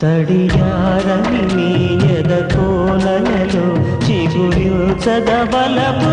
తడియారని నీ ఎద కోలలో చిగురు చదవలపు